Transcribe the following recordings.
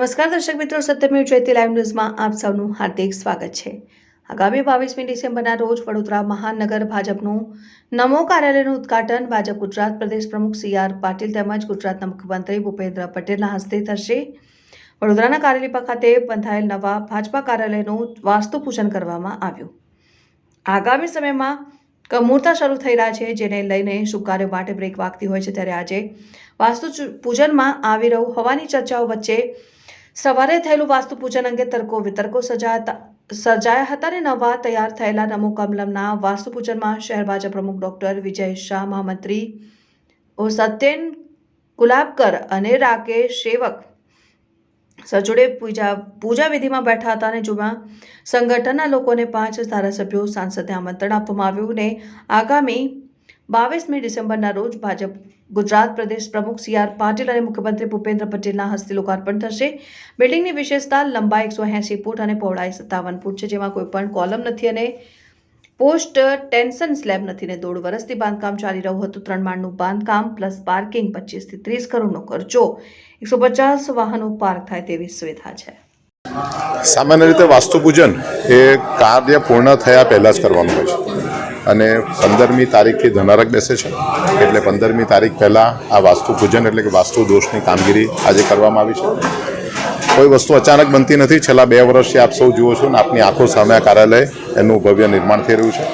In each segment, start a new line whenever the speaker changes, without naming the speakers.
નમસ્કાર દર્શક મિત્રો સત્યમેવ જયતે લાઈવ ન્યૂઝમાં આપ સૌનું હાર્દિક સ્વાગત છે. આગામી બાવીસમી ડિસેમ્બરના રોજ વડોદરા મહાનગર ભાજપનું નમો કાર્યાલયનું ઉદ્ઘાટન ભાજપ ગુજરાત પ્રદેશ પ્રમુખ સી આર પાટીલ તેમજ ગુજરાતના મુખ્યમંત્રી ભૂપેન્દ્ર પટેલના હસ્તે થશે. વડોદરાના કાર્યાલય ખાતે બંધાયેલ નવા ભાજપા કાર્યાલયનું વાસ્તુ પૂજન કરવામાં આવ્યું. આગામી સમયમાં કમૂરતા શરૂ થઈ રહ્યા છે, જેને લઈને શુભ કાર્યો માટે બ્રેક વાગતી હોય છે. ત્યારે આજે વાસ્તુ પૂજનમાં આવી રહ્યું હોવાની ચર્ચાઓ વચ્ચે સવારે થયેલું વાસ્તુ પૂજન અંગે તર્કો વિતર્કો સજાતા સર્જાયા હતા અને નવા તૈયાર થયેલા નમો કમલમના વાસ્તુ પૂજનમાં શહેર ભાજપ પ્રમુખ ડોક્ટર વિજય શાહ, મહામંત્રી ઓ સત્યેન ગુલાબકર અને રાકેશ સેવક સજોડે પૂજા પૂજા વિધિમાં બેઠા હતા અને જેમાં સંગઠનના લોકોને પાંચ ધારાસભ્યો સાંસદને આમંત્રણ આપવામાં આવ્યું ને આગામી બાવીસમી ડિસેમ્બરના રોજ ભાજપ ગુજરાત પ્રદેશ પ્રમુખ સી આર પાટીલ અને મુખ્યમંત્રી ભૂપેન્દ્ર પટેલના હસ્તે લોકાર્પણ થશે. બિલ્ડિંગની વિશેષતા લંબાઈ એકસો એંસી ફૂટ અને પહોળાઈ સત્તાવન ફૂટ છે, જેમાં કોઈ પણ કોલમ નથી અને પોસ્ટ ટેન્શન સ્લેબ નથી ને દોઢ વર્ષથી બાંધકામ ચાલી રહ્યું હતું. ત્રણ માળનું બાંધકામ પ્લસ પાર્કિંગ પચીસથી ત્રીસ કરોડનો ખર્ચો. એકસો પચાસ વાહનો પાર્ક થાય તેવી સુવિધા છે.
સામાન્ય રીતે વાસ્તુપૂજન એ કાર્ય પૂર્ણ થયા પહેલાં જ કરવાનું હોય છે. અને પંદરમી તારીખથી ધનારક બેસે છે. એટલે પંદરમી તારીખ પહેલાં આ વાસ્તુ પૂજન એટલે કે વાસ્તુ દોષની કામગીરી આજે કરવામાં આવી છે. કોઈ વસ્તુ અચાનક બનતી નથી. છેલ્લા બે વર્ષથી આપ સૌ જુઓ છો ને આપની આંખો સામે આ કાર્યાલય એનું ભવ્ય નિર્માણ થઈ રહ્યું છે.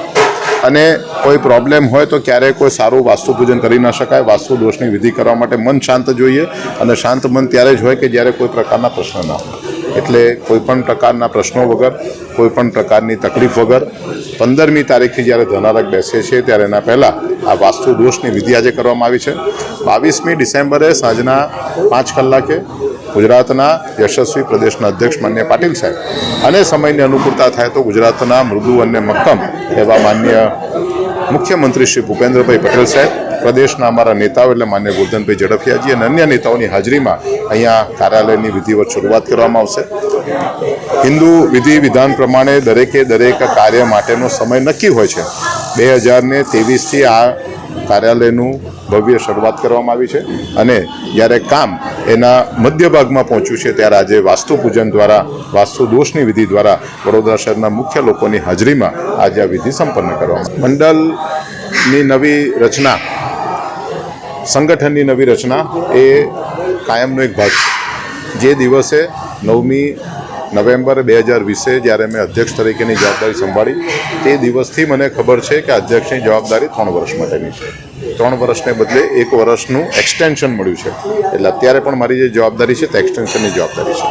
અને કોઈ પ્રોબ્લેમ હોય તો ક્યારેય કોઈ સારું વાસ્તુ પૂજન કરી ન શકાય. વાસ્તુ દોષની વિધિ કરવા માટે મન શાંત જોઈએ અને શાંત મન ત્યારે જ હોય કે જ્યારે કોઈ પ્રકારના પ્રશ્ન ના હોય. એટલે કોઈપણ પ્રકારના પ્રશ્નો વગર, કોઈપણ પ્રકારની તકલીફ વગર, પંદરમી તારીખથી જ્યારે ધનારક બેસે છે, ત્યારે એના પહેલાં આ વાસ્તુ દોષની વિધિ આજે કરવામાં આવી છે. બાવીસમી ડિસેમ્બરે સાંજના પાંચ કલાકે ગુજરાતના યશસ્વી પ્રદેશના અધ્યક્ષ માન્ય પાટીલ સાહેબ અને સમયની અનુકૂળતા થાય તો ગુજરાતના મૃદુ અને મક્કમ એવા માન્ય મુખ્યમંત્રી શ્રી ભૂપેન્દ્રભાઈ પટેલ સાહેબ પ્રદેશના અમારા નેતાઓ એટલે માન્ય ગોરધનભાઈ ઝડફિયાજી અને અન્ય નેતાઓની હાજરીમાં અહીંયા કાર્યાલયની વિધિવત શરૂઆત કરવામાં આવશે. હિન્દુ વિધિ વિધાન પ્રમાણે દરેકે દરેક કાર્ય માટેનો સમય નક્કી હોય છે. બે હજારને તેવીસથી આ કાર્યાલયનું ભવ્ય શરૂઆત કરવામાં આવી છે અને જ્યારે કામ એના મધ્ય ભાગમાં પહોંચ્યું છે ત્યારે આજે વાસ્તુ પૂજન દ્વારા વાસ્તુ દોષની વિધિ દ્વારા વડોદરા શહેરના મુખ્ય લોકોની હાજરીમાં આજે આ વિધિ સંપન્ન કરવામાં મંડળની નવી રચના સંગઠનની નવી રચના એ કાયમનો એક ભાગ છે. જે દિવસે નવમી નવેમ્બર બે હજાર વીસે જ્યારે મેં અધ્યક્ષ તરીકેની જવાબદારી સંભાળી, તે દિવસથી મને ખબર છે કે અધ્યક્ષની જવાબદારી ત્રણ વર્ષ માટેની છે. ત્રણ વર્ષને બદલે એક વર્ષનું એક્સટેન્શન મળ્યું છે. એટલે અત્યારે પણ મારી જે જવાબદારી છે, તે એક્સટેન્શનની જવાબદારી છે.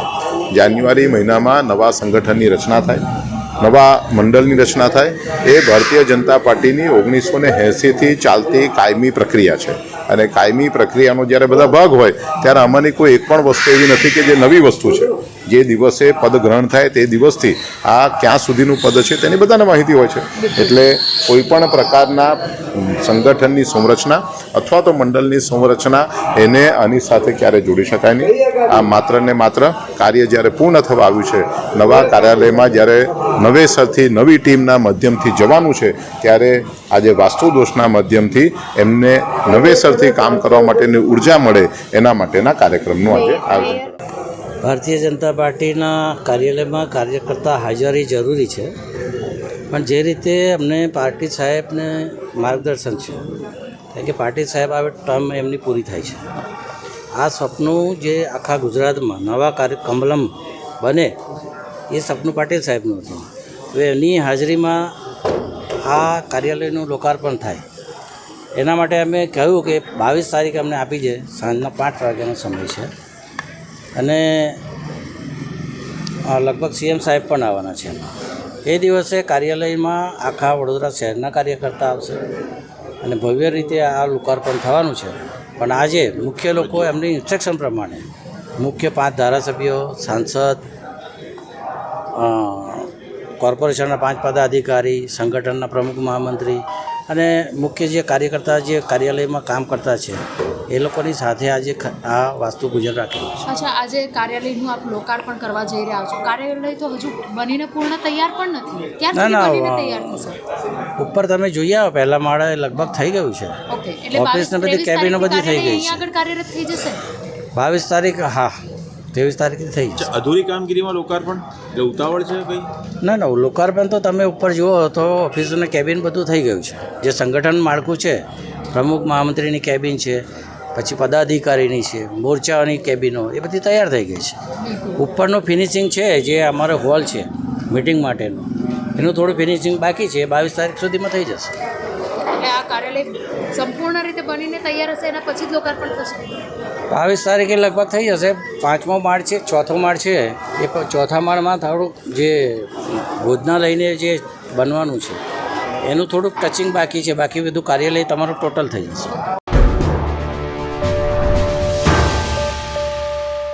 જાન્યુઆરી મહિનામાં નવા સંગઠનની રચના થાય. નવા મંડળની રચના થાય. એ ભારતીય જનતા પાર્ટીની ઓગણીસો ને એંસીથી ચાલતી કાયમી પ્રક્રિયા છે. અને કાયમી પ્રક્રિયાનો જ્યારે બધા ભાગ હોય, ત્યારે આમાંની કોઈ એક પણ વસ્તુ એવી નથી કે જે નવી વસ્તુ છે. જે દિવસે પદ ગ્રહણ થાય તે દિવસથી આ ક્યાં સુધીનું પદ છે તેની બધાને માહિતી હોય છે. એટલે કોઈ પણ પ્રકારના સંગઠનની સંરચના અથવા તો મંડળની સંરચના એને આની સાથે ક્યારે જોડી શકાય નહીં. આ માત્ર ને માત્ર કાર્ય જ્યારે પૂર્ણ થવા આવ્યું છે, નવા કાર્યાલયમાં જ્યારે નવેસરથી નવી ટીમના માધ્યમથી જવાનું છે ત્યારે આજે વાસ્તુ દોષના માધ્યમથી એમને નવેસરથી કામ કરવા માટેની ઊર્જા મળે એના માટેના કાર્યક્રમનું આજે આયોજન.
ભારતીય જનતા પાર્ટીના કાર્યાલયમાં કાર્યકર્તા હાજરી જરૂરી છે પણ જે રીતે અમને પાર્ટી સાહેબને માર્ગદર્શન છે કારણ કે પાર્ટી સાહેબ આવે ટર્મ એમની પૂરી થાય છે. આ સપનું જે આખા ગુજરાતમાં નવા કાર્ય કમલમ બને એ સપનું પાટીલ સાહેબનું હતું. હવે એમની હાજરીમાં આ કાર્યાલયનું લોકાર્પણ થાય. એના માટે અમે કહ્યું કે બાવીસ તારીખે અમને આપી છે સાંજના પાંચ વાગ્યાનો સમય છે. અને લગભગ સીએમ સાહેબ પણ આવવાના છે એ દિવસે કાર્યાલયમાં આખા વડોદરા શહેરના કાર્યકર્તા આવશે અને ભવ્ય રીતે આ લોકાર્પણ થવાનું છે. પણ આજે મુખ્ય લોકો એમની ઇન્સ્ટ્રક્શન પ્રમાણે મુખ્ય પાંચ ધારાસભ્યો, સાંસદ કોર્પોરેશનના પાંચ પદાધિકારી સંગઠનના પ્રમુખ મહામંત્રી અને મુખ્ય જે કાર્યકર્તા જે કાર્યાલયમાં કામ કરતા છે એ લોકોની સાથે આજે આ વાસ્તુ પૂજન રાખેલું છે.
અચ્છા આજે કાર્યાલયનું આપ લોકાર્પણ કરવા જઈ રહ્યા છો. કાર્યાલય તો હજુ બનીને પૂર્ણ તૈયાર પણ નથી.
ના, ના, ઉપર તમે જોઈ આવો પહેલા માળે લગભગ થઈ ગયું છે.
ઓકે એટલે
ઓફિસ ને બધી
22
કેબિનો બધી થઈ ગઈ છે.
આગળ કાર્યરત થઈ જશે?
બાવીસ તારીખ હા. ત્રેવીસ તારીખે થઈ જશે.
અધૂરી કામગીરીમાં લોકાર્પણ? એટલે ઉતાવળ છે ભાઈ
ના ના લોકાર્પણ તો તમે ઉપર જુઓ તો ઓફિસનું કેબિન બધું થઈ ગયું છે. જે સંગઠન માળખું છે પ્રમુખ મહામંત્રીની કેબિન છે પછી પદાધિકારીની છે મોરચાઓની કેબિનો એ બધી તૈયાર થઈ ગઈ છે. ઉપરનું ફિનિશિંગ છે જે અમારો હોલ છે મિટિંગ માટેનું. એનું થોડું ફિનિશિંગ બાકી છે બાવીસ તારીખ સુધીમાં થઈ જશે.
એટલે આ કાર્યાલય સંપૂર્ણ રીતે બનીને તૈયાર હશે, એના પછી જ લોકાર્પણ થશે.
બાવીસ તારીખે લગભગ થઈ જશે. પાંચમો માળ છે, ચોથો માળ છે. એ ચોથા માળમાં થોડુંક જે ભોજનાલયને જે બનવાનું છે, એનું થોડુંક ટચિંગ બાકી છે. બાકી બધું કાર્યાલય તમારું ટોટલ થઈ જશે.